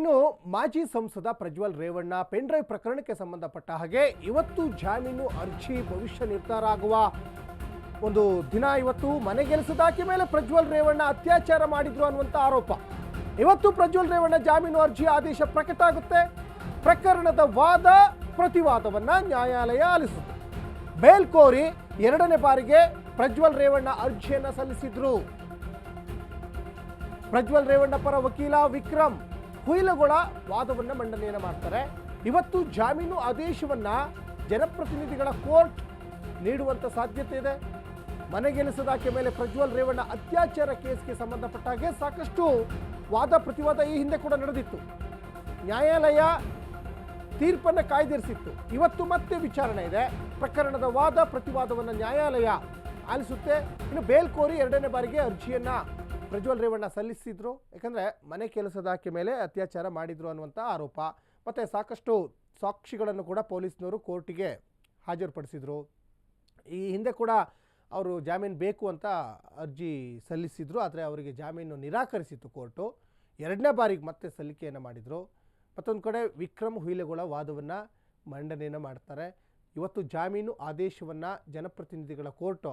ಇನ್ನು ಮಾಜಿ ಸಂಸದ ಪ್ರಜ್ವಲ್ ರೇವಣ್ಣ ಪೆನ್ಡ್ರೈವ್ ಪ್ರಕರಣಕ್ಕೆ ಸಂಬಂಧಪಟ್ಟ ಹಾಗೆ ಇವತ್ತು ಜಾಮೀನು ಅರ್ಜಿ ಭವಿಷ್ಯ ನಿರ್ಧಾರ ಆಗುವ ಒಂದು ದಿನ ಇವತ್ತು ಮನೆಗೆಲಸದಾಕಿ ಮೇಲೆ ಪ್ರಜ್ವಲ್ ರೇವಣ್ಣ ಅತ್ಯಾಚಾರ ಮಾಡಿದ್ರು ಅನ್ನುವಂಥ ಆರೋಪ. ಇವತ್ತು ಪ್ರಜ್ವಲ್ ರೇವಣ್ಣ ಜಾಮೀನು ಅರ್ಜಿ ಆದೇಶ ಪ್ರಕಟ ಆಗುತ್ತೆ. ಪ್ರಕರಣದ ವಾದ, ಪ್ರತಿವಾದವನ್ನು ನ್ಯಾಯಾಲಯ ಆಲಿಸುತ್ತೆ. ಬೇಲ್ ಕೋರಿ ಎರಡನೇ ಬಾರಿಗೆ ಪ್ರಜ್ವಲ್ ರೇವಣ್ಣ ಅರ್ಜಿಯನ್ನು ಸಲ್ಲಿಸಿದ್ರು. ಪ್ರಜ್ವಲ್ ರೇವಣ್ಣ ಪರ ವಕೀಲ ವಿಕ್ರಮ್. ಹುಯಿಲಗೊಳ ವಾದವನ್ನು ಮಂಡನೆಯನ್ನು ಮಾಡ್ತಾರೆ. ಇವತ್ತು ಜಾಮೀನು ಆದೇಶವನ್ನ ಜನಪ್ರತಿನಿಧಿಗಳ ಕೋರ್ಟ್ ನೀಡುವಂತ ಸಾಧ್ಯತೆ ಇದೆ. ಮನೆಗೆಲಸದಾಕೆ ಮೇಲೆ ಪ್ರಜ್ವಲ್ ರೇವಣ್ಣ ಅತ್ಯಾಚಾರ ಕೇಸ್ಗೆ ಸಂಬಂಧಪಟ್ಟ ಹಾಗೆ ಸಾಕಷ್ಟು ವಾದ ಪ್ರತಿವಾದ ಈ ಹಿಂದೆ ಕೂಡ ನಡೆದಿತ್ತು. ನ್ಯಾಯಾಲಯ ತೀರ್ಪನ್ನು ಕಾಯ್ದಿರಿಸಿತ್ತು. ಇವತ್ತು ಮತ್ತೆ ವಿಚಾರಣೆ ಇದೆ. ಪ್ರಕರಣದ ವಾದ ಪ್ರತಿವಾದವನ್ನು ನ್ಯಾಯಾಲಯ ಆಲಿಸುತ್ತೆ. ಇನ್ನು ಬೇಲ್ ಕೋರಿ ಎರಡನೇ ಬಾರಿಗೆ ಅರ್ಜಿಯನ್ನ ಪ್ರಜ್ವಲ್ ರೇವಣ್ಣ ಸಲ್ಲಿಸಿದ್ರು, ಯಾಕಂದರೆ ಮನೆ ಕೆಲಸದ ಆಕೆ ಮೇಲೆ ಅತ್ಯಾಚಾರ ಮಾಡಿದ್ರು ಅನ್ನುವಂಥ ಆರೋಪ. ಮತ್ತೆ ಸಾಕಷ್ಟು ಸಾಕ್ಷಿಗಳನ್ನು ಕೂಡ ಪೊಲೀಸ್ನವರು ಕೋರ್ಟಿಗೆ ಹಾಜರುಪಡಿಸಿದ್ರು. ಈ ಹಿಂದೆ ಕೂಡ ಅವರು ಜಾಮೀನು ಬೇಕು ಅಂತ ಅರ್ಜಿ ಸಲ್ಲಿಸಿದ್ರು, ಆದರೆ ಅವರಿಗೆ ಜಾಮೀನು ನಿರಾಕರಿಸಿತ್ತು ಕೋರ್ಟು. ಎರಡನೇ ಬಾರಿಗೆ ಮತ್ತೆ ಸಲ್ಲಿಕೆಯನ್ನು ಮಾಡಿದರು. ಮತ್ತೊಂದು ಕಡೆ ವಿಕ್ರಮ್ ಹುಯಿಲೆಗೊಳ ವಾದವನ್ನು ಮಂಡನೆಯನ್ನು ಮಾಡ್ತಾರೆ. ಇವತ್ತು ಜಾಮೀನು ಆದೇಶವನ್ನು ಜನಪ್ರತಿನಿಧಿಗಳ ಕೋರ್ಟು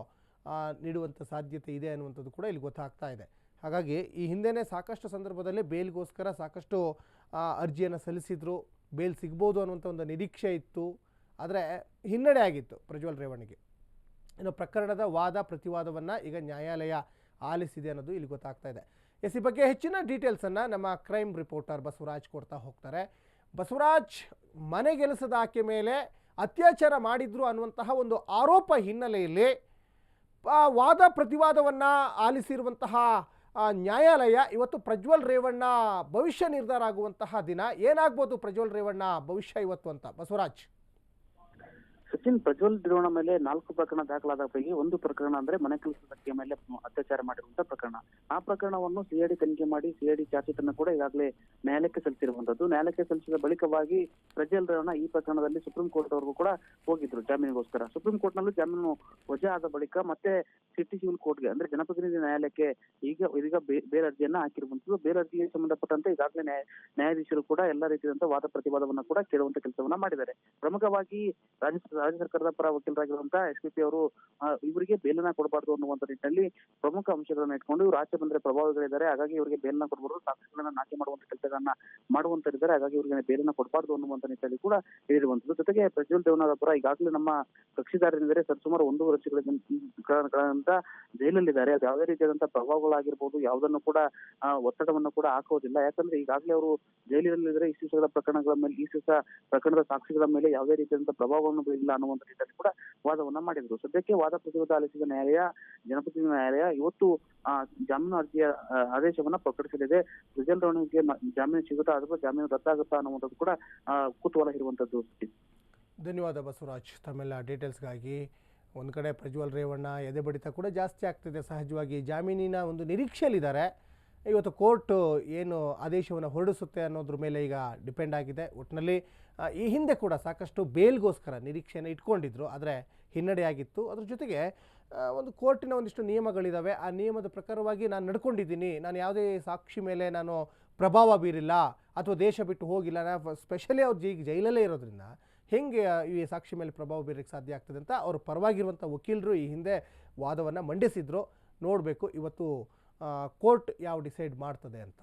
ನೀಡುವಂಥ ಸಾಧ್ಯತೆ ಇದೆ ಅನ್ನುವಂಥದ್ದು ಕೂಡ ಇಲ್ಲಿ ಗೊತ್ತಾಗ್ತಾ ಇದೆ. ಹಾಗಾಗಿ ಈ ಹಿಂದೆನೇ ಸಾಕಷ್ಟು ಸಂದರ್ಭದಲ್ಲಿ ಬೇಲ್ಗೋಸ್ಕರ ಸಾಕಷ್ಟು ಅರ್ಜಿಯನ್ನು ಸಲ್ಲಿಸಿದ್ರು. ಬೇಲ್ ಸಿಗ್ಬೋದು ಅನ್ನುವಂಥ ಒಂದು ನಿರೀಕ್ಷೆ ಇತ್ತು. ಆದರೆ ಹಿನ್ನಡೆ ಆಗಿತ್ತು ಪ್ರಜ್ವಲ್ ರೇವಣ್ಣಿಗೆ. ಇನ್ನು ಪ್ರಕರಣದ ವಾದ ಪ್ರತಿವಾದವನ್ನು ಈಗ ನ್ಯಾಯಾಲಯ ಆಲಿಸಿದೆ ಅನ್ನೋದು ಇಲ್ಲಿ ಗೊತ್ತಾಗ್ತಾ ಇದೆ. ಎಸ್, ಈ ಬಗ್ಗೆ ಹೆಚ್ಚಿನ ಡೀಟೇಲ್ಸನ್ನು ನಮ್ಮ ಕ್ರೈಮ್ ರಿಪೋರ್ಟರ್ ಬಸವರಾಜ್ ಕೊಡ್ತಾ ಹೋಗ್ತಾರೆ. ಬಸವರಾಜ್ ಮನೆಗೆಲಸದ ಆಕೆ ಮೇಲೆ ಅತ್ಯಾಚಾರ ಮಾಡಿದ್ರು ಅನ್ನುವಂತಹ ಒಂದು ಆರೋಪ ಹಿನ್ನೆಲೆಯಲ್ಲಿ ವಾದ ಪ್ರತಿವಾದವನ್ನು ಆಲಿಸಿರುವಂತಹ ನ್ಯಾಯಾಲಯ ಇವತ್ತು ಪ್ರಜ್ವಲ್ ರೇವಣ್ಣ ಭವಿಷ್ಯ ನಿರ್ಧಾರ ಆಗುವಂತಹ ದಿನ. ಏನಾಗ್ಬೋದು ಪ್ರಜ್ವಲ್ ರೇವಣ್ಣ ಭವಿಷ್ಯ ಇವತ್ತು ಅಂತ? ಬಸವರಾಜ್. ಸಚಿನ್ ಪ್ರಜ್ವಲ್ ದ್ರೋಣ ಮೇಲೆ ನಾಲ್ಕು ಪ್ರಕರಣ ದಾಖಲಾದ ಪೈಕಿ ಒಂದು ಪ್ರಕರಣ ಅಂದ್ರೆ ಮನೆ ಕೆಲಸದಕ್ಕೆ ಮೇಲೆ ಅತ್ಯಾಚಾರ ಮಾಡಿರುವಂತಹ ಪ್ರಕರಣ. ಆ ಪ್ರಕರಣವನ್ನು ಸಿಐಡಿ ತನಿಖೆ ಮಾಡಿ ಸಿಐಡಿ ಚಾರ್ಜ್ ಕೂಡ ಈಗಾಗಲೇ ನ್ಯಾಯಾಲಯಕ್ಕೆ ಸಲ್ಲಿಸಿರುವಂತದ್ದು. ನ್ಯಾಯಾಲಯಕ್ಕೆ ಸಲ್ಲಿಸಿದ ಬಳಿಕವಾಗಿ ಪ್ರಜ್ವಲ್ ರೇವಣ್ಣ ಈ ಪ್ರಕರಣದಲ್ಲಿ ಸುಪ್ರೀಂ ಕೋರ್ಟ್ ಅವರೆಗೂ ಕೂಡ ಹೋಗಿದ್ರು ಜಾಮೀನಿಗೋಸ್ಕರ. ಸುಪ್ರೀಂ ಕೋರ್ಟ್ ನಲ್ಲೂ ಜಾಮೀನು ವಜಾ ಆದ ಬಳಿಕ ಮತ್ತೆ ಸಿಟಿ ಸಿವಿಲ್ ಕೋರ್ಟ್ಗೆ ಅಂದ್ರೆ ಜನಪ್ರತಿನಿಧಿ ನ್ಯಾಯಾಲಯಕ್ಕೆ ಈಗ, ಇದೀಗ ಬೇರೆ ಅರ್ಜಿಯನ್ನ ಹಾಕಿರುವಂತದ್ದು. ಬೇರೆ ಅರ್ಜಿಗೆ ಸಂಬಂಧಪಟ್ಟಂತೆ ಈಗಾಗಲೇ ನ್ಯಾಯಾಧೀಶರು ಕೂಡ ಎಲ್ಲಾ ರೀತಿಯಾದಂತಹ ವಾದ ಪ್ರತಿವಾದವನ್ನ ಕೂಡ ಕೇಳುವಂತ ಕೆಲಸವನ್ನ ಮಾಡಿದ್ದಾರೆ. ಪ್ರಮುಖವಾಗಿ ರಾಜ್ಯ ರಾಜ್ಯ ಸರ್ಕಾರದ ಪರ ವಕೀಲರಾಗಿರುವಂತಹ ಎಸ್ ಪಿ ಅವರು ಇವರಿಗೆ ಬೇಲನ್ನ ಕೊಡಬಾರ್ದು ಅನ್ನುವಂತ ನಿಟ್ಟಿನಲ್ಲಿ ಪ್ರಮುಖ ಅಂಶಗಳನ್ನ ಇಟ್ಕೊಂಡು ಇವರು ಆಚೆ ಬಂದ್ರೆ ಪ್ರಭಾವಗಳಿದ್ದಾರೆ. ಹಾಗಾಗಿ ಇವರಿಗೆ ಬೇಲನ ಕೊಡಬಾರ್ದು. ಸಾಕ್ಷಿಗಳನ್ನ ನಾಶ ಮಾಡುವಂತ ಕೆಲಸಗಳನ್ನ ಮಾಡುವಂತರಿದ್ದಾರೆ ಹಾಗಾಗಿ ಇವರಿಗೆ ಬೇಲನ ಕೊಡಬಾರ್ದು ಅನ್ನುವಂತ ನಿಟ್ಟಿನಲ್ಲಿ ಕೂಡ ಹೇಳಿರುವಂತದ್ದು. ಜೊತೆಗೆ ಪ್ರಜ್ವಲ್ ದೇವನಾದ ಪರ ಈಗಾಗಲೇ ನಮ್ಮ ಕಕ್ಷಿದಾರರಿದ್ದಾರೆ. ಸರ್, ಸುಮಾರು ಒಂದು ವರ್ಷಗಳ ಜೈಲಲ್ಲಿದ್ದಾರೆ. ಅದು ಯಾವುದೇ ರೀತಿಯಾದಂತಹ ಪ್ರಭಾವಗಳಾಗಿರ್ಬೋದು, ಯಾವುದನ್ನು ಕೂಡ ಒತ್ತಡವನ್ನು ಕೂಡ ಹಾಕೋದಿಲ್ಲ. ಯಾಕಂದ್ರೆ ಈಗಾಗಲೇ ಅವರು ಜೈಲಿನಲ್ಲಿದ್ದಾರೆ ಇಷ್ಟು ಪ್ರಕರಣಗಳ ಮೇಲೆ, ಈ ಪ್ರಕರಣದ ಸಾಕ್ಷಿಗಳ ಮೇಲೆ ಯಾವುದೇ ರೀತಿಯಾದಂತಹ ಪ್ರಭಾವವನ್ನು ಬೀರಿಲ್ಲ. ಅನ್ನುವಂತ ರೀತಿಯಲ್ಲಿ ಕೂಡ ವಾದವನ್ನ ಮಾಡಿದ್ರು. ಸದ್ಯಕ್ಕೆ ವಾದ ಪ್ರತಿವಾದ ಆಲಿಸಿದ ನ್ಯಾಯಾಲಯ ಜನಪ್ರತಿನಿಧಿ ನ್ಯಾಯಾಲಯ ಇವತ್ತು ಆ, ಜಾಮೀನು ಅರ್ಜಿಯ ಆದೇಶವನ್ನ ಪ್ರಕಟಿಸಲಿದೆ. ಸುಜಲ್ ರವಣಿಗೆ ಜಾಮೀನು ಸಿಗುತ್ತಾ ಅಥವಾ ಜಾಮೀನು ರದ್ದಾಗುತ್ತಾ ಅನ್ನುವಂಥದ್ದು ಕೂಡ ಕುತೂಹಲ ಇರುವಂತದ್ದು ಧನ್ಯವಾದ ಬಸವರಾಜ್. ತಮ್ಮೆಲ್ಲ ಡೀಟೇಲ್ಸ್ಗಾಗಿ ಒಂದು ಕಡೆ ಪ್ರಜ್ವಲ್ ರೇವಣ್ಣ ಎದೆ ಬಡಿತ ಕೂಡ ಜಾಸ್ತಿ ಆಗ್ತಿದೆ. ಸಹಜವಾಗಿ ಜಾಮೀನಿನ ಒಂದು ನಿರೀಕ್ಷೆಯಲ್ಲಿದ್ದಾರೆ. ಇವತ್ತು ಕೋರ್ಟ್ ಏನು ಆದೇಶವನ್ನು ಹೊರಡಿಸುತ್ತೆ ಅನ್ನೋದ್ರ ಮೇಲೆ ಈಗ ಡಿಪೆಂಡ್ ಆಗಿದೆ. ಒಟ್ಟಿನಲ್ಲಿ ಈ ಹಿಂದೆ ಕೂಡ ಸಾಕಷ್ಟು ಬೇಲ್ಗೋಸ್ಕರ ನಿರೀಕ್ಷೆಯನ್ನು ಇಟ್ಕೊಂಡಿದ್ರು, ಆದರೆ ಹಿನ್ನಡೆಯಾಗಿತ್ತು. ಅದ್ರ ಜೊತೆಗೆ ಒಂದು ಕೋರ್ಟಿನ ಒಂದಿಷ್ಟು ನಿಯಮಗಳಿದ್ದಾವೆ ಆ ನಿಯಮದ ಪ್ರಕಾರವಾಗಿ ನಾನು ನಡ್ಕೊಂಡಿದ್ದೀನಿ. ನಾನು ಯಾವುದೇ ಸಾಕ್ಷಿ ಮೇಲೆ ನಾನು ಪ್ರಭಾವ ಬೀರಿಲ್ಲ ಅಥವಾ ದೇಶ ಬಿಟ್ಟು ಹೋಗಿಲ್ಲ. ನಾನು ಸ್ಪೆಷಲಿ ಅವ್ರು ಜೈ, ಜೈಲಲ್ಲೇ ಇರೋದ್ರಿಂದ ಹೆಂಗೆ ಈ ಸಾಕ್ಷಿ ಮೇಲೆ ಪ್ರಭಾವ ಬೀರಕ್ಕೆ ಸಾಧ್ಯ ಆಗ್ತದೆ ಅಂತ ಅವ್ರ ಪರವಾಗಿರುವಂಥ ವಕೀಲರು ಈ ಹಿಂದೆ ವಾದವನ್ನು ಮಂಡಿಸಿದ್ರು. ನೋಡಬೇಕು. ಇವತ್ತು ಕೋರ್ಟ್ ಯಾವ ಡಿಸೈಡ್ ಮಾಡ್ತದೆ ಅಂತ.